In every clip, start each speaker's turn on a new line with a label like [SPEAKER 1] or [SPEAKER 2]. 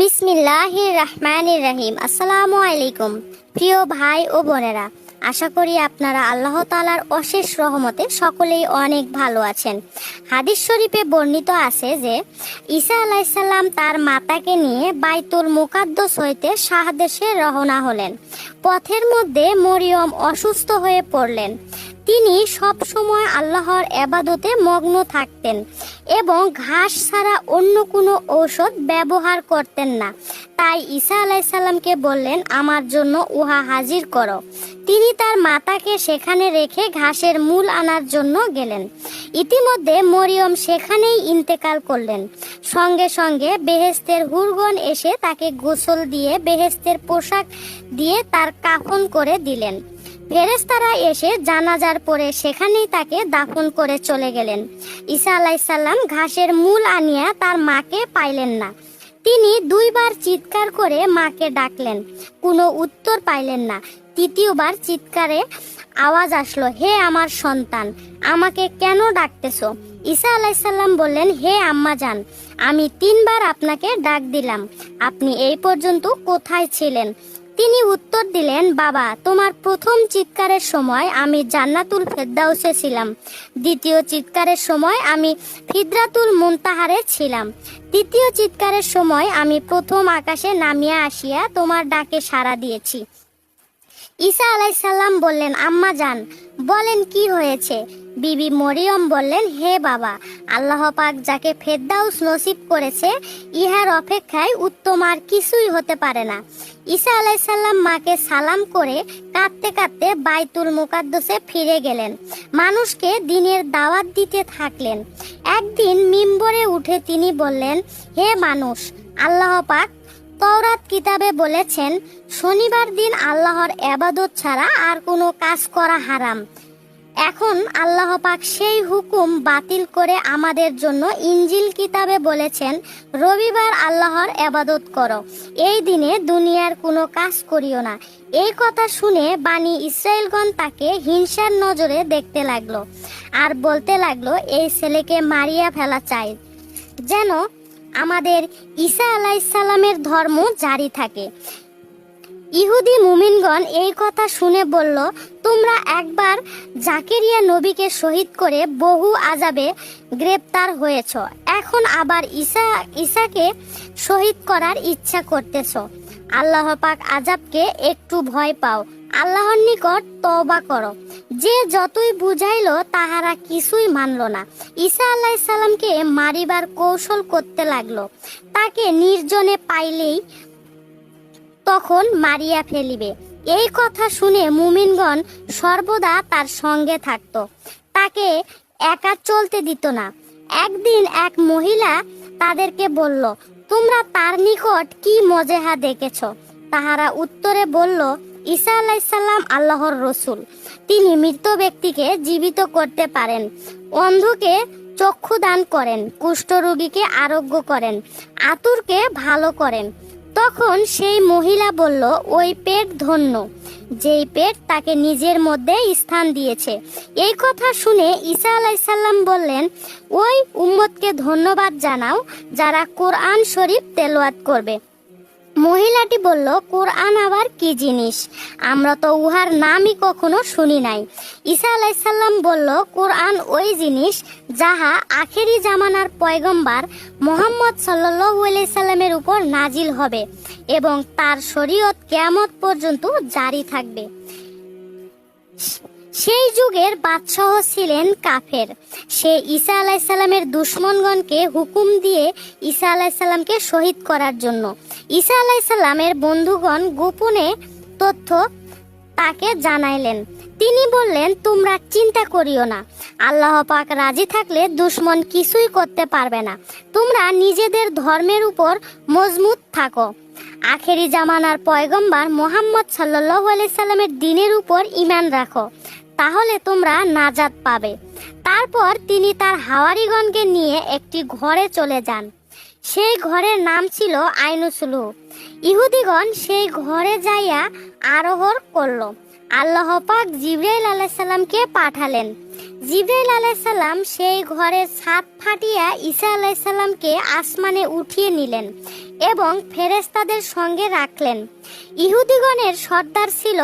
[SPEAKER 1] বিসমিল্লাহির রহমানির রহিম আসসালামু আলাইকুম। প্রিয় ভাই ও বোনেরা, আশা করি আপনারা আল্লাহ তালার অশেষ রহমতে সকলেই অনেক ভালো আছেন। হাদিস শরীফে বর্ণিত আছে যে, ঈসা আলাইসাল্লাম তার মাতাকে নিয়ে বাইতুল মুকাদ্দস হইতে শাহদেশে রওনা হলেন। পথের মধ্যে মরিয়ম অসুস্থ হয়ে পড়লেন। তিনি সব সময় আল্লাহর এবাদতে মগ্ন থাকতেন এবং ঘাস ছাড়া অন্য কোনো ঔষধ ব্যবহার করতেন না। তাই ঈসা আলাইসাল্লামকে বললেন, আমার জন্য উহা হাজির করো। তিনি তার মাতাকে সেখানে রেখে ঘাসের মূল আনার জন্য গেলেন। ইতিমধ্যে মরিয়ম সেখানেই ইন্তেকাল করলেন। সঙ্গে সঙ্গে বেহেস্তের হুরগন এসে তাকে গোসল দিয়ে, বেহেস্তের পোশাক দিয়ে তার কাফন করে দিলেন। ফেরেস্তারা এসে জানাজার পরে সেখানেই তাকে দাফন করে চলে গেলেন। ঈসা আলাইসাল্লাম ঘাসের মূল আনিয়া তার মাকে পাইলেন না। তিনি দুইবার চিৎকার করে মাকে ডাকলেন, কোনো উত্তর পাইলেন না। তৃতীয়বার চিৎকারে আওয়াজ আসলো, হে আমার সন্তান, আমাকে কেন ডাকতেছো? ঈসা আলাইসাল্লাম বললেন, হে আম্মা যান আমি তিনবার আপনাকে ডাক দিলাম। আপনি এই পর্যন্ত কোথায় ছিলেন? তিনি উত্তর দিলেন, বাবা, তোমার প্রথম চিৎকারের সময় আমি জান্নাতুল ফেরদাউসে ছিলাম। দ্বিতীয় চিৎকারের সময় আমি ফিদরাতুল মুনতাহারে ছিলাম। তৃতীয় চিৎকারের সময় আমি প্রথম আকাশে নামিয়া আসিয়া তোমার ডাকে সাড়া দিয়েছি। ঈসা আলাইসাল্লাম বললেন, আম্মা যান। বলেন, কি হয়েছে? বিবি মরিয়ম বললেন, হে বাবা, আল্লাহ পাক যাকে ফেরদাউস নসিব করেছে, ইহার অপেক্ষায় উত্তম আর কিছুই হতে পারে না। ঈসা আলাইসাল্লাম মাকে সালাম করে কাঁদতে কাঁদতে বাইতুল মুকাদ্দসে ফিরে গেলেন। মানুষকে দিনের দাওয়াত দিতে থাকলেন। একদিন মিম্বরে উঠে তিনি বললেন, হে মানুষ, আল্লাহ পাক তওরাত কিতাবে বলেছেন, শনিবার দিন আল্লাহর এবাদত ছাড়া আর কোনো কাজ করা হারাম। এখন আল্লাহ পাক সেই হুকুম বাতিল করে আমাদের জন্য ইঞ্জিল কিতাবে বলেছেন, রবিবার আল্লাহর এবাদত করো, এই দিনে দুনিয়ার কোনো কাজ করিও না। এই কথা শুনে বাণী ইসরায়েলগণ তাকে হিংসার নজরে দেখতে লাগল, আর বলতে লাগল, এই ছেলেকে মারিয়া ফেলা চাই। যেন আমাদের ঈসা আলাইসাল্লামের ধর্ম জারি থাকে। ইহুদি মুমিনগণ এই কথা শুনে বলল, তোমরা একবার জাকেরিয়া নবীকে শহীদ করে বহু আজাবে গ্রেপ্তার হয়েছ। এখন আবার ঈসা, ঈসাকে শহীদ করার ইচ্ছা করতেছ। আল্লাহ পাক আজাবকে একটু ভয় পাও। আল্লাহর নিকট তওবা করো। যে যতই বুঝাইলো, তাহারা কিছুই মানল না। ঈসা আল্লাহ সাল্লামকে মারিবার কৌশল করতে লাগল। তাকে নির্জনে পাইলেই তখন মারিয়া ফেলিবে। এই কথা শুনে মুমিনগণ সর্বদা তার সঙ্গে থাকত। তাকে একা চলতে দিত না। একদিন এক মহিলা তাদেরকে বলল, তোমরা তার নিকট কি মজেহা দেখেছ? তাহারা উত্তরে বলল ঈসা আলাইসাল্লাম আল্লাহর রসুল। তিনি মৃত ব্যক্তিকে জীবিত করতে পারেন, অন্ধকে চক্ষু দান করেন কুষ্ঠরোগীকে আরোগ্য করেন, আতুরকে ভালো করেন। তখন সেই মহিলা বলল, ওই পেট ধন্য, যেই পেট তাকে নিজের মধ্যে স্থান দিয়েছে। এই কথা শুনে ঈসা আলাইসাল্লাম বললেন, ওই উম্মতকে ধন্যবাদ জানাও যারা কোরআন শরীফ তেলোয়াত করবে। মহিলাটি বলল, কোরআন আবার কি জিনিস? আমরা তো উহার নামই কখনো শুনি নাই। ঈসা আলাইসাল্লাম বলল, কোরআন ওই জিনিস যাহা আখেরি জামানার পয়গম্বার মোহাম্মদ সাল্লু সাল্লামের উপর নাজিল হবে এবং তার শরীয়ত কেয়ামত পর্যন্ত জারি থাকবে। সেই যুগের বাদশাহ ছিলেন কাফের। সে ঈসা আলাইসাল্লামের দুশ্মনগণকে হুকুম দিয়ে ঈসা আলাইসাল্লামকে শহীদ করার জন্য। ঈসা আলাইসাল্লামের বন্ধুগণ গোপনে তথ্য তাকে জানাইলেন। তিনি বললেন, তোমরা চিন্তা করিও না। আল্লাহ পাক রাজি থাকলে দুশ্মন কিছুই করতে পারবে না। তোমরা নিজেদের ধর্মের উপর মজবুত থাকো। আখেরি জামানার পয়গম্বার মোহাম্মদ সাল্লাহ সাল্লামের দিনের উপর ইমান রাখো। তাহলে তোমরা নাজাদ পাবে। তারপর তিনি তার হাওয়ারিগণকে নিয়ে একটি ঘরে চলে যান। সেই ঘরের নাম ছিল আইনুসুলু। ইহুদিগণ সেই ঘরে যাইয়া আরোহর করল। আল্লাহ পাক জিব্রাইল আলাইসাল্লামকে পাঠালেন। জিব্রাইল আলাইসাল্লাম সেই ঘরের ছাদ ফাটিয়া ঈসা আলাইসাল্লামকে আসমানে উঠিয়ে নিলেন এবং ফেরেস্তাদের সঙ্গে রাখলেন। ইহুদিগণের সর্দার ছিল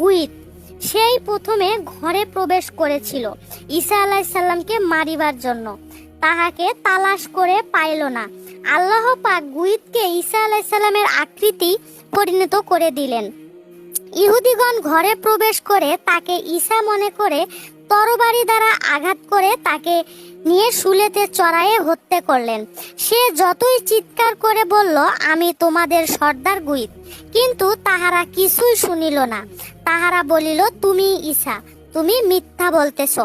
[SPEAKER 1] গুইত সেই প্রথমে ঘরে প্রবেশ করেছিল ঈসা আলাইসাল্লামকে মারিবার জন্য। তাহাকে তালাশ করে পাইল না। আল্লাহ পাক গুইতকে ঈসা আলাইসাল্লামের আকৃতি পরিণত করে দিলেন। ইহুদিগণ ঘরে প্রবেশ করে তাকে ঈশা মনে করে তরবারি দ্বারা আঘাত করে তাকে নিয়ে শুলেতে চড়াইয়ে হত্যা করলেন। সে যতই চিৎকার করে বলল, আমি তোমাদের সর্দার গুইত কিন্তু তাহারা কিছুই শুনিল না। তাহারা বলিল, তুমি ঈসা। তুমি মিথ্যা বলতেছ।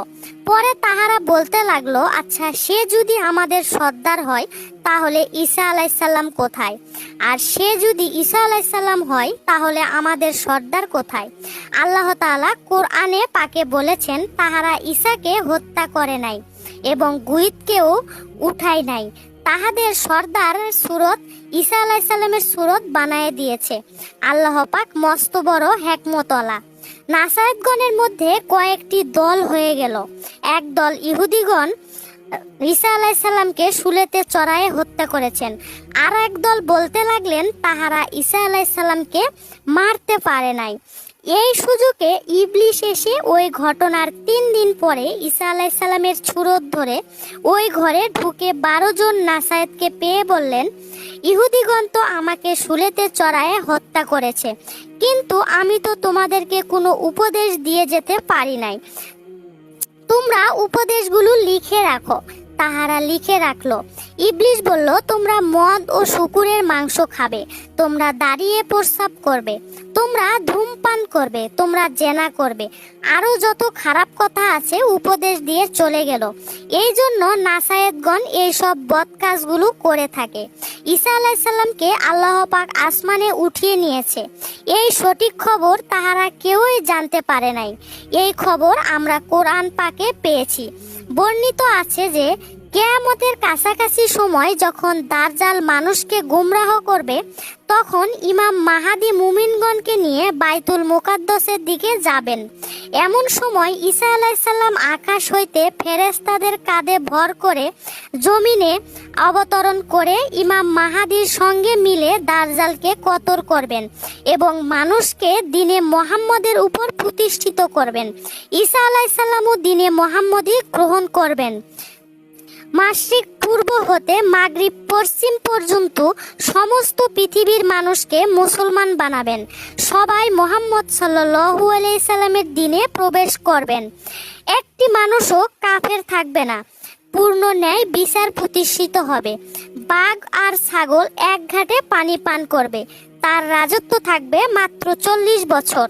[SPEAKER 1] পরে তাহারা বলতে লাগল আচ্ছা সে যদি আমাদের সর্দার হয়, তাহলে ঈসা আলাইসাল্লাম কোথায়? আর সে যদি ঈসা আলাইসাল্লাম হয়, তাহলে আমাদের সর্দার কোথায়? আল্লাহ তাআলা কোরআনে পাকে বলেছেন, তাহারা ঈসাকে হত্যা করে নাই এবং গুইদকেও উঠায় নাই। তাহাদের সর্দার সুরত, ঈসা আলাইসাল্লামের সুরত বানায় দিয়েছে। আল্লাহ পাক মস্ত বড় হেকমতলা নাসায়েতগণের মধ্যে কয়েকটি দল হয়ে গেল। এক দল ইহুদিগণ ঈসা আলাইসাল্লামকে সুলেতে চড়ায়ে হত্যা করেছেন। আর একদল বলতে লাগলেন, তাহারা ঈসা আলাইসাল্লামকে মারতে পারে নাই। এই সুযোগে ইবলিশ এসে ওই ঘটনার তিন দিন পরে ঈসা আলাইসাল্লামের ছুরত ধরে ওই ঘরে ঢুকে বারো জন নাসায়েতকে পেয়ে বললেন, ইহুদিগণ তো আমাকে শুলেতে চড়ায়ে হত্যা করেছে, কিন্তু আমি তো তোমাদেরকে কোনো উপদেশ দিয়ে যেতে পারি নাই। তোমরা উপদেশগুলো লিখে রাখো তাহারা লিখে রাখল, ইবলিশ বলল, তোমরা মদ ও শুকুরের মাংস খাবে, তোমরা দাঁড়িয়ে প্রস্রাব করবে, তোমরা ধূমপান করবে, তোমরা জেনা করবে, আরও যত খারাপ কথা আছে উপদেশ দিয়ে চলে গেল। এই জন্য নাসায়েতগণ এইসব বদ কাজগুলো করে থাকে। ঈসা আলাইসাল্লামকে আল্লাহ পাক আসমানে উঠিয়ে নিয়েছে। এই সঠিক খবর তাহারা কেউই জানতে পারে নাই। এই খবর আমরা কোরআন পাকে পেয়েছি। বর্ণিত আছে যে কেয়ামতের কাছাকাছি সময় যখন দার্জাল মানুষকে গুমরাহ করবে, তখন ইমাম মাহাদি মুমিনগণকে নিয়ে বাইতুল মুকাদ্দসের দিকে যাবেন। এমন সময় ঈসা আলাইসাল্লাম আকাশ হইতে ফেরেস্তাদের কাঁধে ভর করে জমিনে অবতরণ করে ইমাম মাহাদির সঙ্গে মিলে দার্জালকে কতর করবেন এবং মানুষকে দিনে মোহাম্মদের উপর প্রতিষ্ঠিত করবেন। ঈসা আলাইসাল্লামও দিনে মোহাম্মদই গ্রহণ করবেন। মাসিক পূর্ব হতে মাগরিব পশ্চিম পর্যন্ত সমস্ত পৃথিবীর মানুষকে মুসলমান বানাবেন। সবাই মোহাম্মদ সাল্লু আলাইসাল্লামের দিনে প্রবেশ করবেন। একটি মানুষও কাফের থাকবে না। পূর্ণ ন্যায় বিচার প্রতিষ্ঠিত হবে। বাঘ আর ছাগল এক ঘাটে পানি পান করবে। তার রাজত্ব থাকবে মাত্র চল্লিশ বছর।